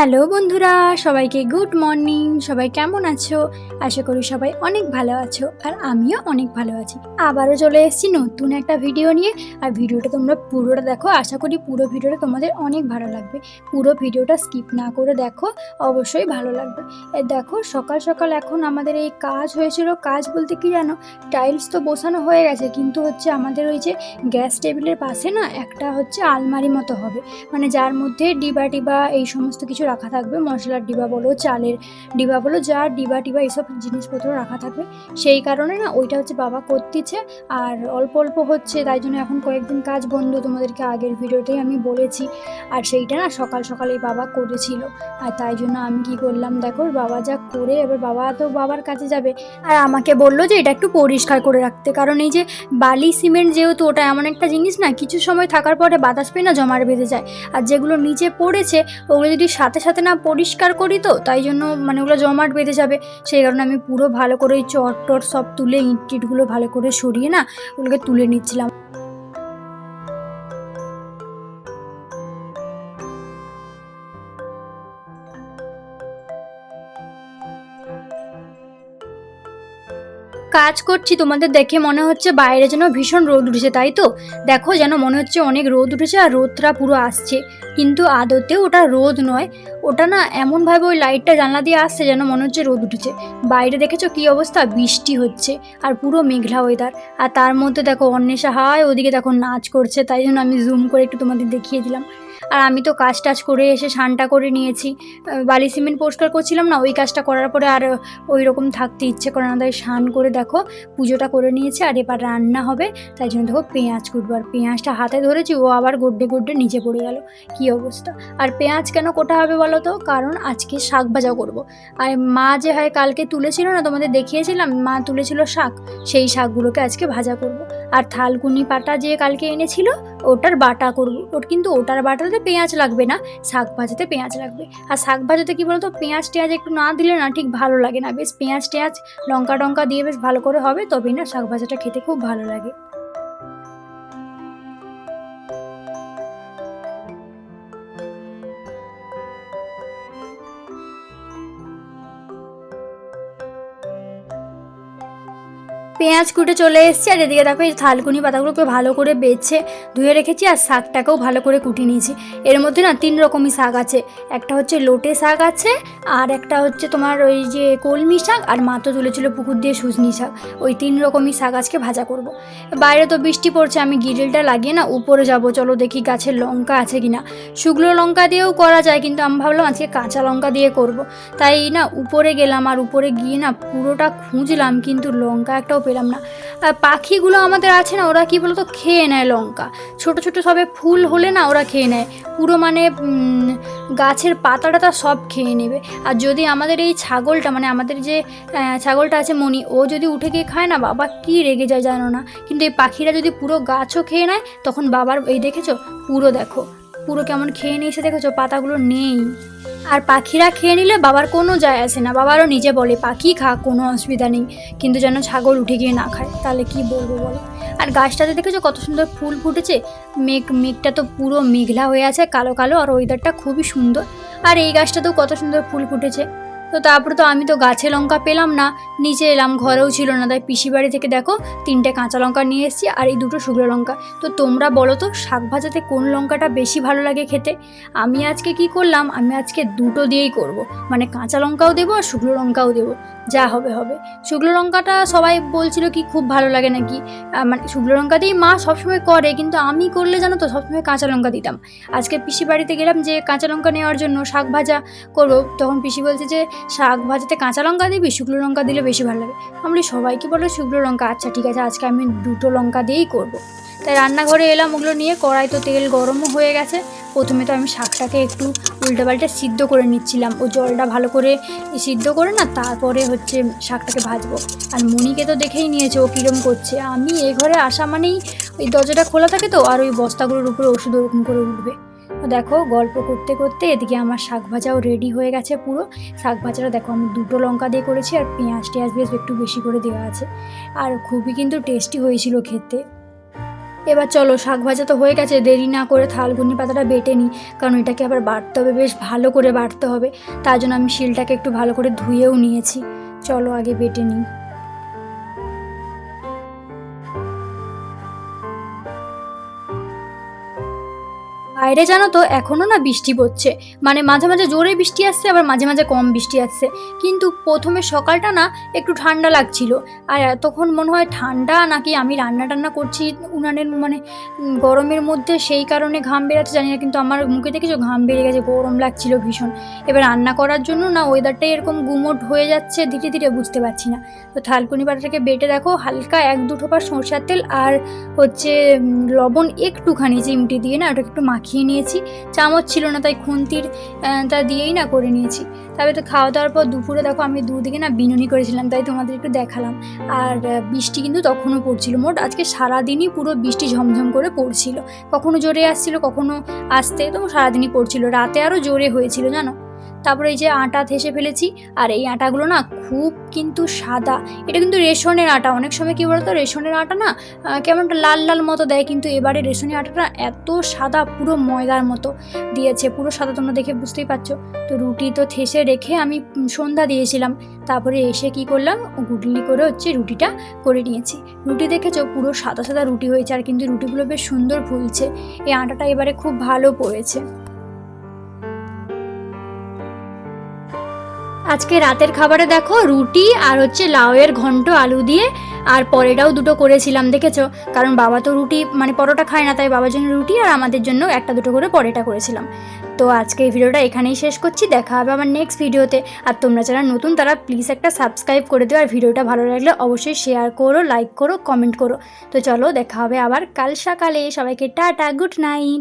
Hello বন্ধুরা, সবাইকে good morning. সবাই কেমন আছো? আশা করি সবাই অনেক ভালো আছো আর আমিও অনেক ভালো আছি। আবারও চলে এসেছি নতুন একটা ভিডিও নিয়ে। আর ভিডিওটা তোমরা পুরোটা দেখো। আশা করি পুরো ভিডিওটা তোমাদের অনেক ভালো লাগবে। পুরো ভিডিওটা স্কিপ না করে দেখো, অবশ্যই ভালো লাগবে। দেখো, সকাল সকাল এখন আমাদের এই কাজ হয়েছিল। কাজ বলতে কি জানো? টাইলস তো বসানো হয়ে গেছে। কিন্তু হচ্ছে আমাদের ওই যে গ্যাস টেবিলের পাশে না একটা হচ্ছে আলমারি মতো হবে। মানে যার মধ্যে ডিবা টিবা এই সমস্ত কিছু রাখা থাকবে। মশলার ডিবা বলো, চালের ডিবা বলো, যা ডিবা টিবা এইসব জিনিসপত্র রাখা থাকবে। সেই কারণে না, ওইটা হচ্ছে বাবা করতেছে। আর অল্প অল্প হচ্ছে, তাই জন্য এখন কয়েকদিন কাজ বন্ধ তোমাদেরকে আগের ভিডিওতেই আমি বলেছি। আর সেইটা না, সকাল সকালে বাবা করেছিল। আর তাই জন্য আমি কি করলাম, দেখো, বাবা যা করে, এবার বাবা তো বাবার কাছে যাবে। আর আমাকে বলল যে, এটা একটু পরিষ্কার করে রাখতে। কারণ এই যে বালি, সিমেন্ট যেহেতু ওটা এমন একটা জিনিস না, কিছু সময় থাকার পরে বাতাস পেয়ে না জমাট বেঁধে যায়। আর যেগুলো নিচে পড়েছে, ওগুলো যদি সাথে সাথে না পরিষ্কার করি তো, তাই জন্য মানে ওগুলো জমাট বেঁধে যাবে। সেই কারণে আমি পুরো ভালো করে চট টট সব তুলে ইট টিটগুলো ভালো করে সরিয়ে না ওগুলোকে তুলে নিচ্ছিলাম। কাজ করছি, তোমাদের দেখে মনে হচ্ছে বাইরে যেন ভীষণ রোদ উঠেছে, তাই তো? দেখো যেন মনে হচ্ছে অনেক রোদ উঠেছে আর রোদটা পুরো আসছে। কিন্তু আদতে ওটা রোদ নয়, ওটা না এমনভাবে ওই লাইটটা জানলা দিয়ে আসছে যেন মনে হচ্ছে রোদ উঠেছে। বাইরে দেখেছ কী অবস্থা? বৃষ্টি হচ্ছে আর পুরো মেঘলা ওয়েদার আর তার মধ্যে দেখো অন্বেষা, হায়, ওদিকে দেখো নাচ করছে, তাই জন্য আমি জুম করে একটু তোমাদের দেখিয়ে দিলাম। আর আমি তো কাজ টাজ করে এসে স্নানটা করে নিয়েছি। বালি সিমেন্ট পরিষ্কার করছিলাম না, ওই কাজটা করার পরে আর ওই রকম থাকতে ইচ্ছে করে না। তাই স্নান করে দেখো, পুজোটা করে নিয়েছি আর এবার রান্না হবে। তাই জন্য দেখো পেঁয়াজ কুটবো। আর পেঁয়াজটা হাতে ধরেছি, ও আবার গড্ডে গড্ডে নিচে পড়ে গেল। কী অবস্থা? আর পেঁয়াজ কেন কোটা হবে বলো তো? কারণ আজকে শাক ভাজা করব। আর মা যে হয় কালকে তুলেছিল না, তোমাদের দেখিয়েছিলাম, মা তুলেছিল শাক। সেই শাকগুলোকে আজকে ভাজা করব। আর থালকুনি পাটা যে কালকে এনেছিল ওটার বাটা করব। ওর কিন্তু ওটার বাটাতে পেঁয়াজ লাগবে না, শাক ভাজাতে পেঁয়াজ লাগবে। আর শাক ভাজাতে কী বলতো, পেঁয়াজ টেঁয়াজ একটু না দিলে না ঠিক ভালো লাগে না। বেশ পেঁয়াজ টেঁয়াজ, লঙ্কা টঙ্কা দিয়ে বেশ ভালো করে হবে, তবেই না শাক ভাজাটা খেতে খুব ভালো লাগে। পেঁয়াজ কুটে চলে এসেছি, আর এদিকে দেখো এই থালকুনি পাতাগুলোকে ভালো করে বেছে ধুয়ে রেখেছি, আর শাকটাকেও ভালো করে কুটি নিয়েছি এর মধ্যে না তিন রকমই শাক আছে, একটা হচ্ছে লোটে শাক আছে, আর একটা হচ্ছে তোমার ওই যে কলমি শাক, আর মা তো তুলেছিল পুকুর দিয়ে সুজনি শাক ওই তিন রকমই শাক আজকে ভাজা করব। বাইরে তো বৃষ্টি পড়ছে, আমি গিরিলটা লাগিয়ে না উপরে যাব, চলো দেখি গাছের লঙ্কা আছে কিনা শুকনো লঙ্কা দিয়েও করা যায়, কিন্তু আমি ভাবলাম আজকে কাঁচা লঙ্কা দিয়ে করব। তাই না, উপরে গেলাম, আর উপরে গিয়ে না পুরোটা খুঁজলাম, কিন্তু লঙ্কা একটাও পেলাম না। আর পাখিগুলো আমাদের আছে না, ওরা কি বলতো খেয়ে নেয় লঙ্কা। ছোট ছোট সবে ফুল হলে না ওরা খেয়ে নেয়। পুরো মানে গাছের পাতা টাতা সব খেয়ে নেবে। আর যদি আমাদের এই ছাগলটা মানে আমাদের যে ছাগলটা আছে মণি, ও যদি উঠে গিয়ে খায় না, বাবা কি রেগে যায় জানো না। কিন্তু এই পাখিরা যদি পুরো গাছও খেয়ে নেয়, তখন বাবার, এই দেখেছ? পুরো দেখো। পুরো কেমন খেয়ে নিয়েছে দেখেছ? পাতাগুলো নেই। আর পাখিরা খেয়ে নিলে বাবার কোনো যায় আসে না। বাবারও নিজে বলে, পাখি খা, কোনো অসুবিধা নেই। কিন্তু যেন ছাগল উঠে গিয়ে না খায়, তাহলে কি বলব বলো? আর গাছটাতে দেখেছ কত সুন্দর ফুল ফুটেছে? মেঘ, মেঘটা তো পুরো মেঘলা হয়ে আছে, কালো কালো, আর ওয়েদারটা খুবই সুন্দর। আর এই গাছটাতেও কত সুন্দর ফুল ফুটেছে। তো তারপরে তো আমি তো গাছে লঙ্কা পেলাম না, নিচে এলাম, ঘরেও ছিল না। তাই পিসি বাড়ি থেকে দেখো, তিনটে কাঁচা লঙ্কা নিয়ে এসেছি আর এই দুটো শুকনো লঙ্কা। তো তোমরা বলো তো, শাক ভাজাতে কোন লঙ্কাটা বেশি ভালো লাগে খেতে? আমি আজকে কি করলাম, আমি আজকে দুটো দিয়েই করব। মানে কাঁচা লঙ্কাও দেবো আর শুকনো লঙ্কাও দেবো। যা হবে হবে। শুকনো লঙ্কাটা সবাই বলছিল কি খুব ভালো লাগে নাকি? মানে শুকনো লঙ্কা দিয়েই মা সবসময় করে, কিন্তু আমি করলে জানো তো, সবসময় কাঁচা লঙ্কা দিতাম। আজকে পিসি বাড়িতে গেলাম যে কাঁচা লঙ্কা নেওয়ার জন্য শাক ভাজা করব। তখন পিসি বলছে যে শাক ভাজাতে কাঁচা লঙ্কা দিবি, শুকনো লঙ্কা দিলে বেশি ভালো লাগে। আমি সবাইকে বলো শুকনো লঙ্কা আচ্ছা ঠিক আছে, আজকে আমি দুটো লঙ্কা দিয়েই করব। তাই রান্নাঘরে এলাম ওগুলো নিয়ে কড়াই তো তেল গরমও হয়ে গেছে। প্রথমে তো আমি শাকটাকে একটু উল্টে পাল্টে সিদ্ধ করে নিচ্ছিলাম। ও জলটা ভালো করে সিদ্ধ করে না, তারপরে হচ্ছে শাকটাকে ভাজবো। আর মনিকে তো দেখেই নিয়েছে, ও কীরম করছে। আমি এ ঘরে আসা মানেই ওই দরজাটা খোলা থাকে তো, আর ওই বস্তাগুলোর উপরে ওষুধ ওরকম করে উঠবে। দেখো, গল্প করতে করতে এদিকে আমার শাক ভাজাও রেডি হয়ে গেছে পুরো। শাক ভাজাটা দেখো, আমি দুটো লঙ্কা দিয়ে করেছি আর পেঁয়াজ টেঁয়াজ বেশ একটু বেশি করে দেওয়া আছে। আর খুবই কিন্তু টেস্টি হয়েছিল খেতে। এবার চলো, শাক ভাজা তো হয়ে গেছে, দেরি না করে থালগুনি পাতাটা বেটে নিই, কারণ এটাকে আবার বাটতে হবে, বেশ ভালো করে বাটতে হবে। তার জন্য আমি শিলটাকে একটু ভালো করে ধুয়েও নিয়েছি। চলো, আগে বেটে নিই। বাইরে জানো তো এখনও না বৃষ্টি পড়ছে। মানে মাঝে মাঝে জোরে বৃষ্টি আসছে, আবার মাঝে মাঝে কম বৃষ্টি আসছে। কিন্তু প্রথমে সকালটা না একটু ঠান্ডা লাগছিল। আর এতক্ষণ মনে হয় ঠান্ডা নাকি আমি রান্না টান্না করছি উনানের মানে গরমের মধ্যে সেই কারণে ঘাম বেরাচ্ছে, জানি না, কিন্তু আমার মুখে দেখেছ ঘাম বেরিয়ে গেছে, গরম লাগছিল ভীষণ। এবার রান্না করার জন্য না ওয়েদারটাই এরকম গুমোট হয়ে যাচ্ছে, ধীরে ধীরে বুঝতে পারছি না। তো থালকুনি পাতাটাকে বেটে দেখো, হালকা এক দুটো বার সরষের তেল আর হচ্ছে লবণ একটুখানি চিমটি দিয়ে না ওটাকে একটু মাখিয়ে নিয়েছি। চামচ ছিল না, তাই খুন্তির তা দিয়েই না করে নিয়েছি। তবে তো খাওয়া দাওয়ার পর দুপুরে দেখো আমি দুদিকে না বিনুনি করেছিলাম, তাই তোমাদের একটু দেখালাম। আর বৃষ্টি কিন্তু তখনও পড়ছিল। মোট আজকে সারাদিনই পুরো বৃষ্টি ঝমঝম করে পড়ছিল। কখনো জোরে আসছিল, কখনো আসতে তো সারাদিনই পড়ছিল। রাতে আরও জোরে হয়েছিল, জানো? তারপরে এই যে আটা থেসে ফেলেছি, আর এই আটাগুলো না খুব কিন্তু সাদা। এটা কিন্তু রেশনের আটা, অনেক সময় কী বলতো, রেশনের আটা না কেমনটা লাল লাল মতো দেয়, কিন্তু এবারে রেশনের আটাটা এত সাদা, পুরো ময়দার মতো দিয়েছে, পুরো সাদা তোমরা দেখে বুঝতেই পারছ। তো রুটি তো থেসে রেখে আমি সন্ধ্যা দিয়েছিলাম, তারপরে এসে কি করলাম গুডলি করে হচ্ছে রুটিটা করে নিয়েছি। রুটি দেখেছ, পুরো সাদা সাদা রুটি হয়েছে, আর কিন্তু রুটিগুলো বেশ সুন্দর ফুলছে। এই আটাটা এবারে খুব ভালো পড়েছে। আজকে রাতের খাবারে দেখো রুটি আর হচ্ছে লাউয়ের ঘন্ট আলু দিয়ে, আর পরেটাও দুটো করেছিলাম, দেখেছ? কারণ বাবা তো রুটি মানে পরোটা খায় না, তাই বাবার জন্য রুটি আর আমাদের জন্য একটা দুটো করে পরেটা করেছিলাম। তো আজকে এই ভিডিওটা এখানেই শেষ করছি, দেখা হবে আমার নেক্সট ভিডিওতে। আর তোমরা যারা নতুন, তারা প্লিজ একটা সাবস্ক্রাইব করে দিও, আর ভিডিওটা ভালো লাগলে অবশ্যই শেয়ার করো লাইক করো কমেন্ট করো। তো চলো, দেখা হবে আবার কাল সকালে। সবাইকে টাটা গুড নাইট